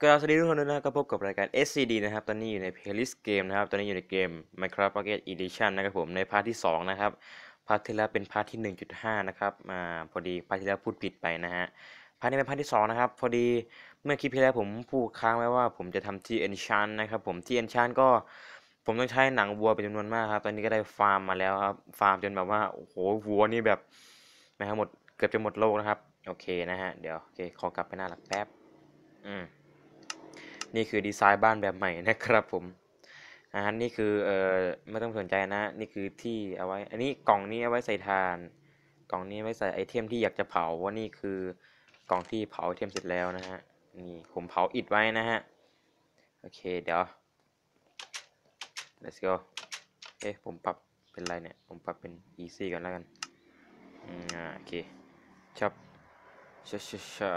ก็สวัสดีทุกคนด้วยนะครับก็พบกับรายการ SCD นะครับ ตอนนี้อยู่ใน playlist เกมนะครับ ตอนนี้อยู่ในเกม Minecraft Pocket Edition นะครับผม ในพาร์ทที่ 2 นะครับ พาร์ทที่แล้วเป็นพาร์ทที่ 1.5 นะครับ มาพอดีพาร์ทที่แล้วพูดผิดไปนะฮะ พาร์ทนี้เป็นพาร์ทที่ 2 นะครับ พอดีเมื่อคลิปที่แล้วผมพูดค้างไว้ว่าผมจะทำที่ Enchant นะครับผม ที่ Enchant ก็ผมต้องใช้หนังวัวเป็นจำนวนมากครับ ตอนนี้ก็ได้ฟาร์มมาแล้วครับ ฟาร์มจนแบบว่า โอ้โห วัวนี่แบบนะครับหมดเกือบจะหมดโลกนะครับ โอเคนะฮะ เดี๋ยว โอเค ขอกลับไปหน้าหลักแป๊บ อืม นี่คือดีไซน์บ้านแบบใหม่นะครับผมอ่านี่คือ เอ่อ ไม่ต้องสนใจนะ นี่คือที่เอาไว้ อันนี้กล่องนี้เอาไว้ใส่ทาน กล่องนี้ไว้ใส่ไอเทมที่อยากจะเผาว่านี่คือกล่องที่เผาไอเทมเสร็จแล้วนะฮะ นี่ผมเผาอิฐไว้นะฮะ โอเค เดี๋ยว let's go เอ๊ะ ผมปรับเป็นไรเนี่ย ผมปรับเป็น easy ก่อนแล้วกันอืมอ่า โอเคชอบ ชาชาชา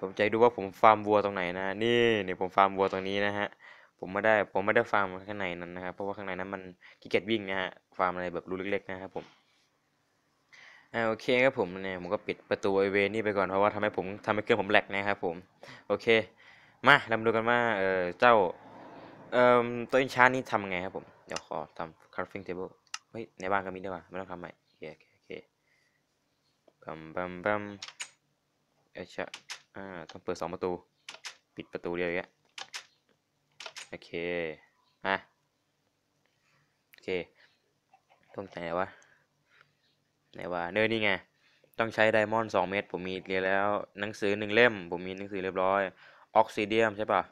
ผมใจดูว่าผมฟาร์มวัวตรงไหนนะ นี่เนี่ยผมฟาร์มวัวตรงนี้นะฮะ ผมไม่ได้ผมไม่ได้ฟาร์มข้างในนั้นนะครับ เพราะว่าข้างในนั้นมันขี้เกียจวิ่งนะฮะ ฟาร์มอะไรแบบรูเล็กๆนะครับผม อ่าโอเคครับผมเนี่ยผมก็ปิดประตูไอเวนี่ไปก่อนเพราะว่าทำให้ผมทำให้เครื่องผมแหลกนะครับผม โอเค มาเรามาดูกันว่าเออเจ้าเอ่อตัวอินชานี่ทำไงครับผม เดี๋ยวขอทำ crafting table เฮ้ยในบ้านก็มีด้วยว่ะไม่ต้องทำใหม่โอเคโอเคโอเค บัมบัมบัมเอชะอ่าต้องเปิดสองประตู ปิดประตูเดียวอย่างเงี้ยโอเคอะโอเค ต้องไหนวะไหนวะเนอนี่ไง ต้องใช้ไดมอนด์สองเม็ดผมมีเรียนแล้ว หนังสือหนึ่งเล่ม ผมมีหนังสือเรียบร้อย ออกซิเดียมใช่ปะ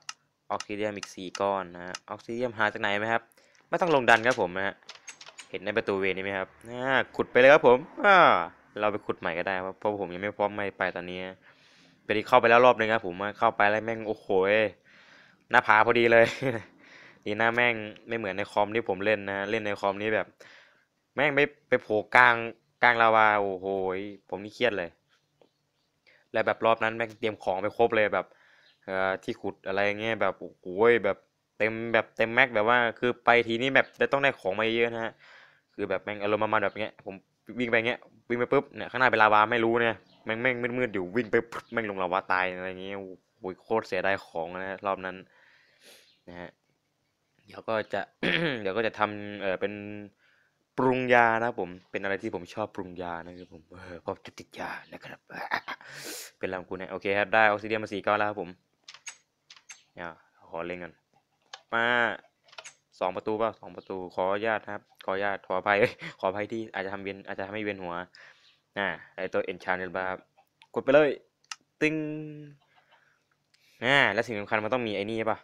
ออกซิเดียมอีกสี่ก้อนนะฮะ ออกซิเดียมหาจากไหนไหมครับ ไม่ต้องลงดันครับผมนะฮะ เห็นในประตูเวนี่ไหมครับขุดไปเลยครับผมอ่า เราไปขุดใหม่ก็ได้เพราะผมยังไม่พร้อมไม่ไปตอนนี้ไปดีเข้าไปแล้วรอบนึงครับผมเข้าไปแล้วแม่งโอ้โหหน้าผาพอดีเลยดีหน้าแม่งไม่เหมือนในคอมที่ผมเล่นนะเล่นในคอมนี้แบบ แม่งไม่ไปโผล่กลางกลางลาวาโอ้โหผมนี่เครียดเลย แล้วแบบรอบนั้นแม่งเตรียมของไปครบเลยแบบเอ่อที่ขุดอะไรเงี้ยแบบโอ้โหแบบเต็มแบบเต็มแม็กแบบว่าคือไปทีนี้แบบได้ต้องได้ของมาเยอะนะฮะคือแบบแม่งอารมณ์ประมาณแบบเงี้ยผมวิ่งไปเงี้ย วิ่งไปปุ๊บเนี่ยข้างหน้าเป็นลาวาไม่รู้เนี่ยแม่งแม่งมืดๆอยู่วิ่งไปแม่งลงลาวาตายอะไรเงี้ยโอ้ยโคตรเสียดายของนะรอบนั้นนะฮะเดี๋ยวก็จะเดี๋ยวก็จะทำเออเป็นปรุงยานะผมเป็นอะไรที่ผมชอบปรุงยานะครับผมเออพราะจะติดยานะครับ เป็นลำกูเนี่ยโอเคครับได้ออกซิเดียนมาสี่ก้อนแล้วครับผมเนี่ยขอเล่นกันมา สองประตูป่ะสองประตู ขออนุญาตครับ ขออนุญาตขออภัย ขออภัยที่อาจจะทำเวียนอาจจะทำให้เวียนหัวอ่าไอตัว enchant บาร์กดไปเลยตึงอ่าแล้วสิ่งสำคัญมันต้องมีไอ้นี่ใช่ปะ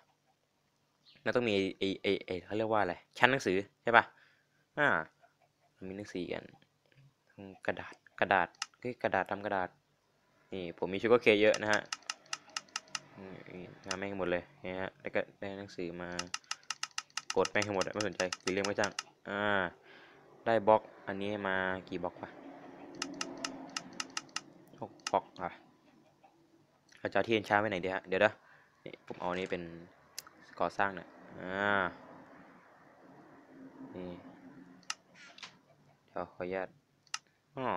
มันต้องมีไอไอไอเขาเรียกว่าอะไร ชั้นหนังสือใช่ป่ะอ่ามีหนังสือกันกระดาษกระดาษเฮ้ยกระดาษทำกระดาษ นี่ผมมีชูการ์เคเยอะนะฮะงานแม่งหมดเลยนะฮะแล้วก็ได้หนังสือมา กดแม่งให้หมดไม่สนใจหรือเรียกไม่จ้างอ่าได้บล็อกอันนี้มากี่บล็อกวะหกบล็อกอะเราจะเอาที่เอ็นชาไว้ไหนดีฮะเดี๋ยวนะนี่ผมเอาอันนี้เป็นก่อสร้างเนี่ยอ่านี่เดี๋ยวขออนุญาตอ๋อ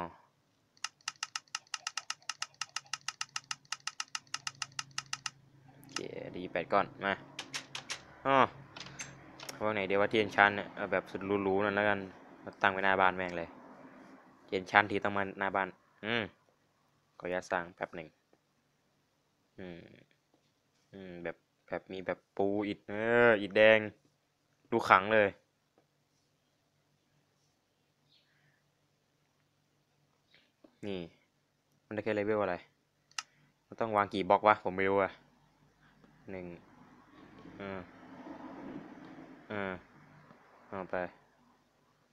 โอเคดีแปดก้อนมาอ๋อ ว่าไหนเดี๋ยวว่าที่เอ็นชันเนี่ยเอาแบบสุดหรูๆนั่นแล้วกันมาตั้งไว้หน้าบ้านแม่งเลยเอ็นชันทีต้องมาหน้าบ้าน อืมขออนุญาตสร้างแป๊บหนึ่งอืมอืมแบบแบบมีแบบปูอิฐเอออิฐแดงดูขังเลย นี่ มันได้แค่เลเวลอะไรมันต้องวางกี่บล็อกวะผมไม่รู้อะหนึ่งอ่า อ่าเอาไป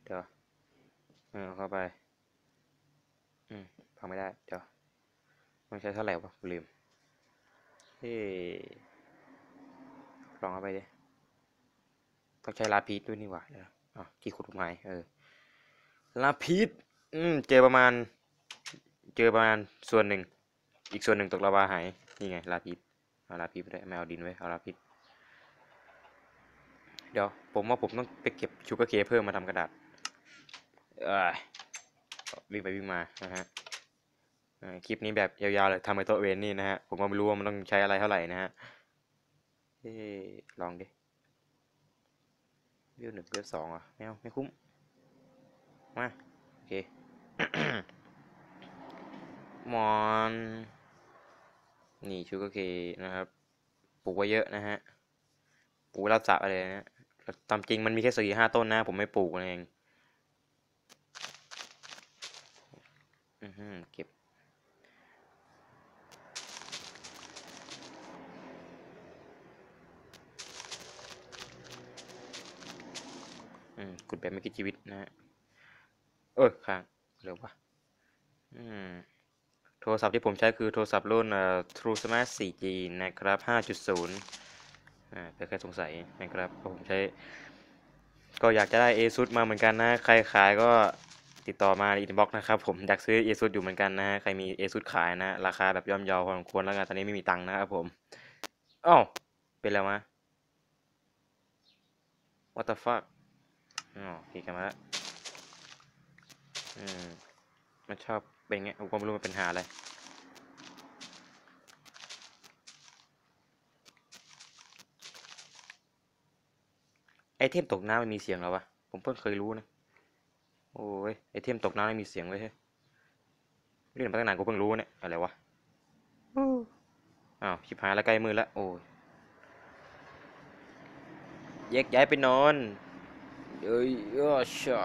เดี๋ยวเออเข้าไป อืมฟังไม่ได้ เดี๋ยวต้องใช้เท่าไหร่วะ ลืมเฮ้ลองเข้าไปดิต้องใช้ลาพีดด้วยนี่หว่าเดี๋ยวอ๋อที่ขุดไม้เออ ลาพีดอืม เจอประมาณ เจอประมาณส่วนหนึ่ง อีกส่วนหนึ่งตกลาวาหาย นี่ไง ลาพีดเอาลาพีดไปได้ไม่เอาดินไว้ เอาลาพีด เดี๋ยวผมว่าผมต้องไปเก็บชูการ์เคเพิ่มมาทำกระดาษเออวิ่งไปวิ่งมานะฮะคลิปนี้แบบยาวๆเลยทำไอโตัวเวนนี่นะฮะ ผมก็ไม่รู้ว่ามันต้องใช้อะไรเท่าไหร่นะฮะลองดิวิวหนึ่งวิวสองอะไม่เอาไม่คุ้ม มา โอเคมอน นี่ชูก็เคนะครับ ปลูกไว้เยอะนะฮะ ปลูกรับสระอะไรนะ ตามจริงมันมีแค่สี่ห้าต้นนะ ผมไม่ปลูกเองอือหือเก็บ อืมขุดแบบไม่คิดชีวิตนะฮะ เออค้างเร็วปะอืมโทรศัพท์ที่ผมใช้คือโทรศัพท์รุ่นเอ่อ True Smart 4G นะครับ 5.0 เผื่อใครสงสัยนะครับผมใช้ ก็อยากจะได้ ASUS มาเหมือนกันนะ ใครขายก็ติดต่อมาในอินบ็อกนะครับผมอยากซื้อ ASUS อยู่เหมือนกันนะใครมี ASUS ขายนะ ราคาแบบย่อมเยาพอสมควรแล้วกันตอนนี้ไม่มีตังค์นะครับผมอ้าวเป็นแล้วมะ What the fuck อ๋อพีกันมาแล้วอืมมันชอบเป็นไงผมก็ไม่รู้มันเป็นหาอะไร ไอเทมตกน้ำมันมีเสียงเหรอวะ ผมเพิ่งเคยรู้นะ โอ้ย ไอเทมตกน้ำไม่มีเสียงเลยเฮ้ยเล่นมาตั้งนานกูเพิ่งรู้เนี่ย อะไรวะ อ้าวชิบหายแล้วใกล้มือแล้ว โอ้ยแยกย้ายไปนอนเอ้ยเอ้อชอ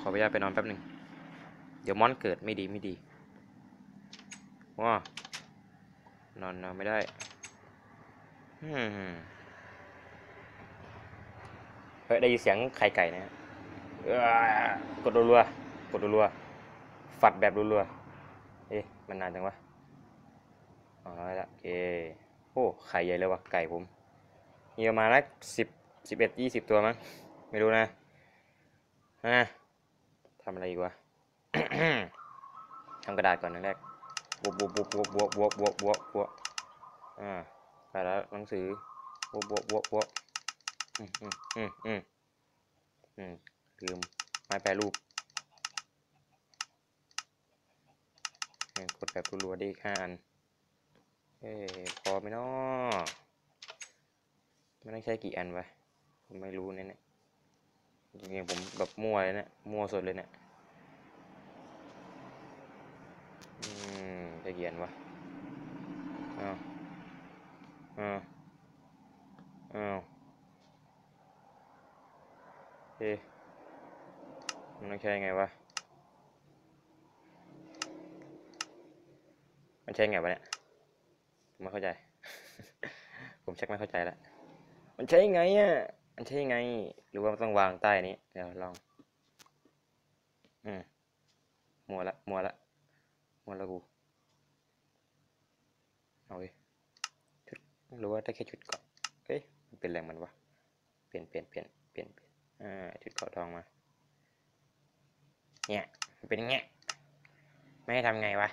ขอไปย้ายไปนอนแป๊บหนึ่ง เดี๋ยวมอนเกิดไม่ดีไม่ดีว้านอนนอนไม่ได้ อืมเฮ้ยได้ยินเสียงไข่ไก่นะกดรัวๆกดรัวๆฝัดแบบรัวๆเอ๊ะมันนานจังวะอ๋อได้ละโอเคโอ้ไข่ใหญ่เลยวะไก่ผมมีประมาณนักสิบสิบเอ็ดยี่สิบตัวมั้งไม่รู้นะฮะทำอะไรอีกวะทำกระดาษก่อนนะแรกบวกบวกบวกบวกบวกบวกบวกบวกบวกอ่าไปแล้วหนังสือบวกบวกบวกบวก อืมอืมอืมอืมอืมลืมไม้แปรรูปกดแบบรัวๆได้อีกห้าอัน เอ้ยพอไหมเนาะไม่ต้องใช้กี่อันวะ ผมไม่รู้เนี่ยเนี่ยจริงๆผมแบบมั่วเลยเนี่ยมั่วสุดเลยเนี่ยอืมจะเขียนวะอ้าวอ้าวอ้าว มันต้องใช้ไงวะ มันใช้ไงวะเนี่ยผมไม่เข้าใจ ผมชักไม่เข้าใจแล้วมันใช้ไงอะ มันใช้ไง หรือว่ามันต้องวางใต้นี้ เดี๋ยวลอง อืมมัวละ มัวละมดแล้วกู เอาเว้ยชุดหรือว่าได้แค่ชุดเกาะเฮ้ยเป็นแรงมันวะ เปลี่ยนเปลี่ยนเปลี่ยนเปลี่ยนเปลี่ยน อ่าชุดเกาะทองมา เนี่ยเป็นอย่างเงี้ยไม่ให้ทำไงวะ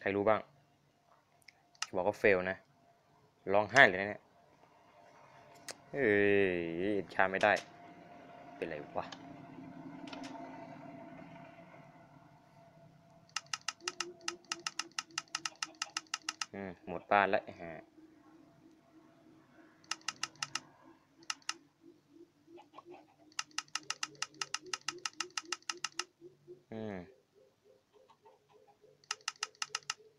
ใครรู้บ้าง บอกว่าเฟลนะ ร้องไห้เลยนะเนี่ย เฮ้ยชาไม่ได้ เป็นไรวะอืมหมดบ้านแล้วฮะ Ừ.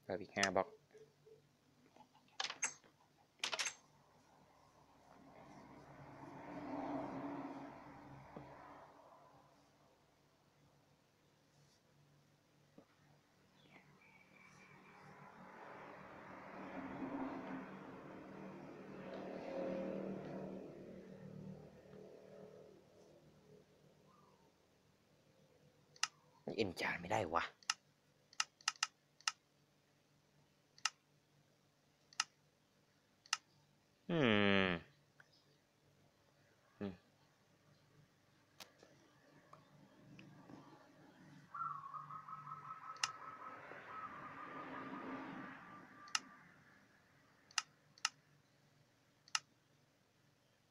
và Việt hà bọc. เอ็นจานไม่ได้วะอืมอืม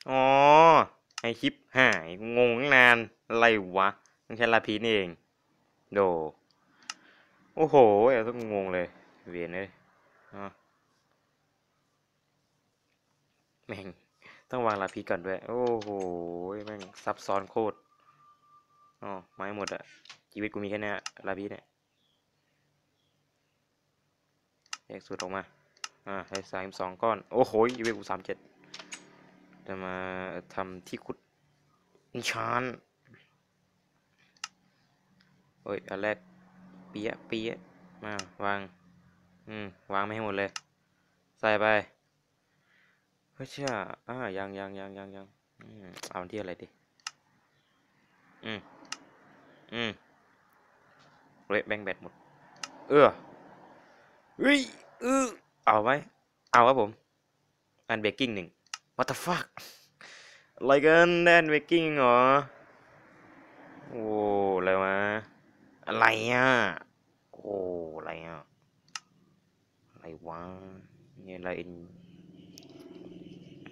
อ๋อไอคลิปหายงงตั้งนาน อะไรวะ ต้องใช้ลาพีนี่เอง โด โอ้โหแอบต้องงงเลย เวียนเลยอะแม่ง ต้องวางลาพีก่อนด้วย โอ้โห แม่งซับซ้อนโคตร อ๋อ ไม้หมดอะชีวิตกูมีแค่นี้ลาพีเนี่ยแยกสูตรออกมา อ่าได้สามสองก้อน โอ้โหชีวิตกูสามเจ็ดจะมาทำที่ขุดนิชาน เฮ้ยอันแรกเปียเปียมาวาง อืม วางไม่ให้หมดเลย ใส่ไป เฮ้ยเชื่ออ่ายังยังยังยังยังอืม เอาที่อะไรดีอืม อืมเละแบงแบตหมด เออเฮ้ยเออเอาไหมเอาครับผม อันเบกกิ้งหนึ่ง what the fuck อะไรกันแดนเบกกิ้งเหรอ โอ้อะไรวะ อะไรอะ โอ้อะไรอะ อะไรวะนี่อะไรเอ็น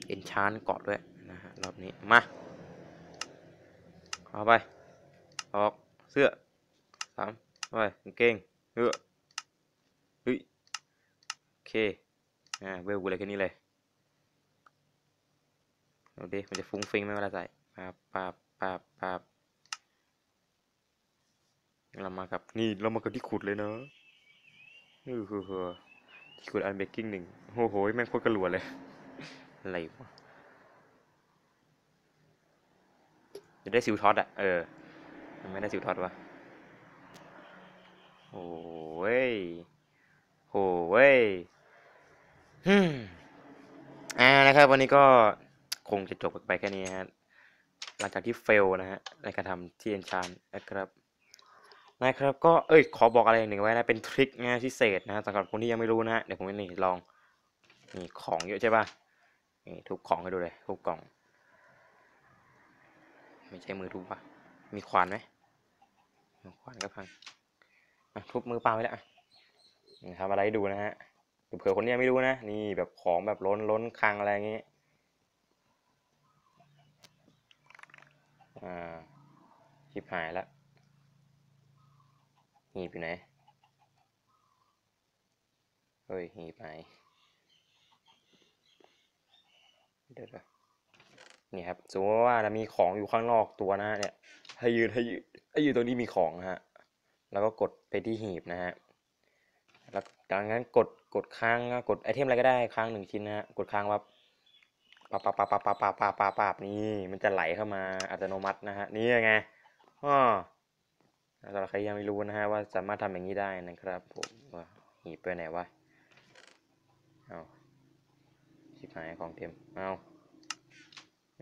เอ็นชานเกาะด้วยนะฮะรอบนี้ มา เอาไป ออก เสื้อสามไปกางเกงเออเฮ้ยโอเค อ่า เวลกูเลยแค่นี้เลยดูดิมันจะฟุ้งฟิ้งไหมเวลาใส่ปาบปาบปาบปาบ เรามากับนี่เรามากับที่ขุดเลยเนาะนี่คือคือที่ขุดอันเบกกิ้งหนึ่งโอ้โหแม่งโคตรกระหลัวเลย อะไรวะจะได้ซิวท็อตอะเออไม่ได้ซิวท็อตวะโอ้ยโอ้ยฮึอ่านะครับ วันนี้ก็คงจะจบไปแค่นี้ฮะหลังจากที่เฟลนะฮะในการทำที่เอนชานนะครับ นะครับก็เอ้ยขอบอกอะไรหนึ่งไว้นะเป็นทริคนะพิเศษนะสำหรับคนที่ยังไม่รู้นะฮะเดี๋ยวผมจะนี่ลองนี่ของเยอะใช่ป่ะนี่ทุบของให้ดูเลยทุบกล่อง ไม่ใช่มือทุบป่ะมีขวานไหมมีขวานก็พังทุบมือเปล่าไปแล้วอะนี่ทำอะไรดูนะฮะเผื่อคนที่ยังไม่รู้นะ นี่แบบของแบบล้นล้นคังอะไรอย่างงี้อ่าชิบหายละ หีบอยู่ไหน เฮ้ย หีบไหนเดี๋ยวนะนี่ครับสมมติว่าเรามีของอยู่ข้างนอกตัวนะเนี่ย ให้ยืนให้ยืนให้ยืนตรงนี้มีของนะฮะ แล้วก็กดไปที่หีบนะฮะ แล้วจากนั้นกดกดค้างกดไอเทมอะไรก็ได้ค้างหนึ่งชิ้นนะฮะ กดค้างว่าปาปาปาปาปาปาปาปาปานี่มันจะไหลเข้ามาอัตโนมัตินะฮะ นี่ไงอ๋อ สำหรับใครยังไม่รู้นะฮะว่าสามารถทำอย่างนี้ได้นะครับผมว่าหีบไปไหนวะเอาชิบหายของเต็มเอา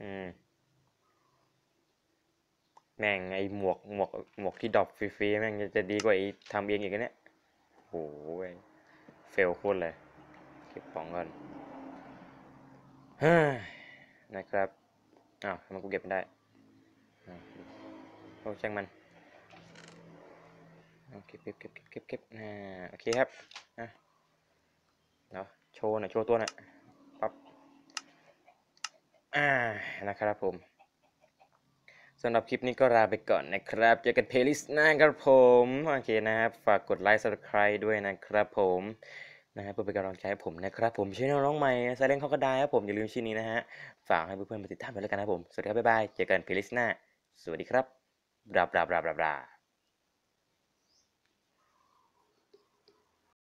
อืมแม่งไอหมวกหมวกหมวกที่ดรอปฟรีๆแม่งจะดีกว่าไอทำเองอีกนะเนี่ยโอ้ยเฟลโคตรเลยเก็บของก่อนเฮ้ยนะครับอ้าวทำไมันกูเก็บไม่ได้อ้าวโอ้ช่างมัน เอเก็บเก็บเก็บเก็บเก็บอ่าโอเคครับอะเดี๋ยวโชว์หน่อยโชว์ตัวหน่อยปั๊บอ่านะครับผมสำหรับคลิปนี้ก็ลาไปก่อนนะครับ เจอกันเพลย์ลิสต์หน้าครับผมโอเคนะครับ ฝากกดไลค์ subscribe ด้วยนะครับผมนะฮะเพื่อเป็นกำลังใจให้ผมนะครับผมชื่อน้องใหม่ไซเลนเขาก็ได้ครับผมอย่าลืมชื่อนี้นะฮะฝากให้เพื่อนๆมาติดตามด้วยแล้วกันนะครับผม สวัสดีครับบ๊ายบายเจอกันเพลย์ลิสต์หน้า สวัสดีครับบราบราบราบราบรา